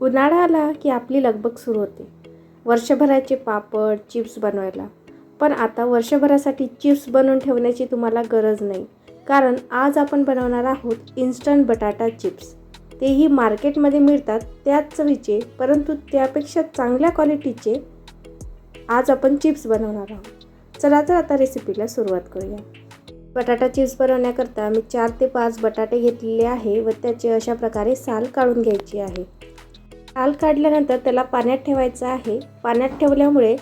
उन्हाळा आला की आपली लगबग सुरू होते. वर्षभराचे पापड चिप्स बनवायला. पण आता वर्षभरासाठी चिप्स बनवून ठेवण्याची तुम्हाला गरज नाही. कारण आज आपण बनवणार आहोत इन्स्टंट बटाटा चिप्स. तेही मार्केटमध्ये मिळतात त्याच चवीचे परंतु त्यापेक्षा चांगल्या क्वालिटीचे आज आपण चिप्स बनवणार आहोत. चला तर आता रेसिपीला सुरुवात करूया. बटाटा चिप्स बनवण्याकरता मी चार ते पाच बटाटे घेतलेले आहे व त्याचे अशा प्रकारे साल काढून घ्यायची आहे. ताल काढल्यानंतर त्याला पाण्यात ठेवायचं आहे. पाण्यात ठेवल्यामुळे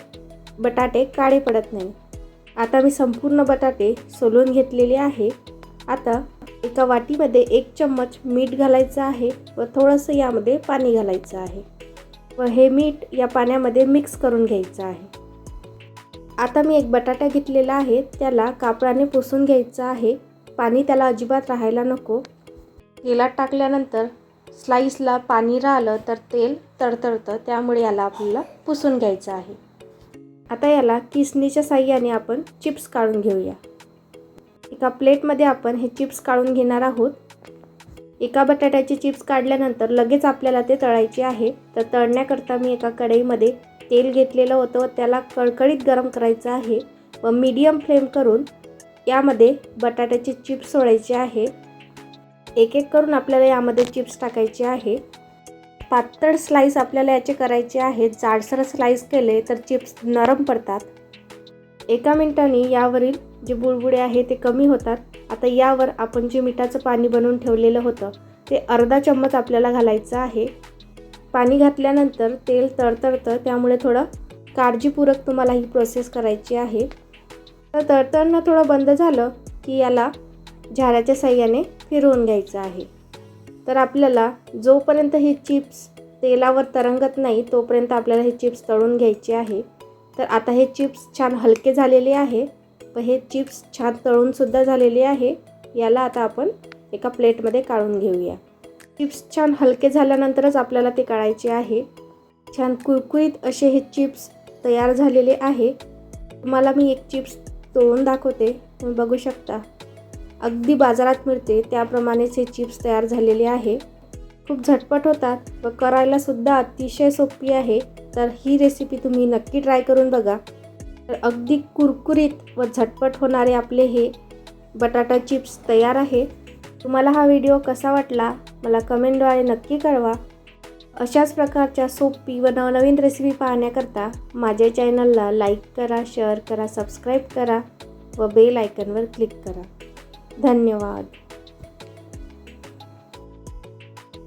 बटाटे काळे पडत नाही. आता मी संपूर्ण बटाटे सोलून घेतलेले आहे. आता एका वाटीमध्ये एक चम्मच मीठ घालायचं आहे व थोडंसं यामध्ये पाणी घालायचं आहे. व हे मीठ या पाण्यामध्ये मिक्स करून घ्यायचं आहे. आता मी एक बटाटा घेतलेला आहे. त्याला कापडाने पुसून घ्यायचं आहे. पाणी त्याला अजिबात राहायला नको. तेलात टाकल्यानंतर स्लाईसला पाणी राहिलं तर तेल तडतडतं त्यामुळे याला आपल्याला पुसून घ्यायचं आहे. आता याला किसणीच्या साह्याने आपण चिप्स काढून घेऊया. एका प्लेटमध्ये आपण हे चिप्स काढून घेणार आहोत. एका बटाट्याचे चिप्स काढल्यानंतर लगेच आपल्याला ते तळायचे आहे. तर तळण्याकरता मी एका कढईमध्ये तेल घेतलेलं होतं व त्याला कळकळीत गरम करायचं आहे व मीडियम फ्लेम करून यामध्ये बटाट्याचे चिप्स सोडायचे आहे. एक एक करून आपल्याला यामध्ये चिप्स टाकायचे आहे. पातळ स्लाईस आपल्याला याचे करायचे आहेत जाडसर स्लाईस केले तर चिप्स नरम पडतात. एका मिनटाने यावरील जे बुळबुळे आहे ते कमी होतात. आता यावर आपण जे मिठाचं पाणी बनवून ठेवलेलं होतं ते अर्धा चम्मच आपल्याला घालायचं आहे. पाणी घातल्यानंतर तेल तडतडतं त्यामुळे थोडं काळजीपूर्वक तुम्हाला ही प्रोसेस करायची आहे. तर तडतडणं थोडं बंद झालं की याला झाऱ्याच्या साह्याने फिरवून घ्यायचं आहे. तर आपल्याला जोपर्यंत हे चिप्स तेलावर तरंगत नाही तोपर्यंत आपल्याला हे चिप्स तळून घ्यायचे आहे. तर आता हे चिप्स छान हलके झालेले आहे. व हे चिप्स छान तळूनसुद्धा झालेले आहे. याला आता आपण एका प्लेटमध्ये काढून घेऊया. चिप्स छान हलके झाल्यानंतरच आपल्याला ते काढायचे आहे. छान कुरकुरीत असे हे चिप्स तयार झालेले आहे. तुम्हाला मी एक चिप्स तोडून दाखवते. तुम्ही बघू शकता. अगदी बाजारात मिळते त्याप्रमाणेच हे चिप्स तयार झालेले आहे. खूप झटपट होतात व करायलासुद्धा अतिशय सोपी आहे तर ही रेसिपी तुम्ही नक्की ट्राय करून बघा. तर अगदी कुरकुरीत व झटपट होणारे आपले हे बटाटा चिप्स तयार आहे. तुम्हाला हा व्हिडिओ कसा वाटला मला कमेंटद्वारे नक्की कळवा. अशाच प्रकारच्या सोपी व नवनवीन रेसिपी पाहण्याकरता माझ्या चॅनलला लाईक करा शेअर करा सबस्क्राईब करा व बेल आयकनवर क्लिक करा. धन्यवाद.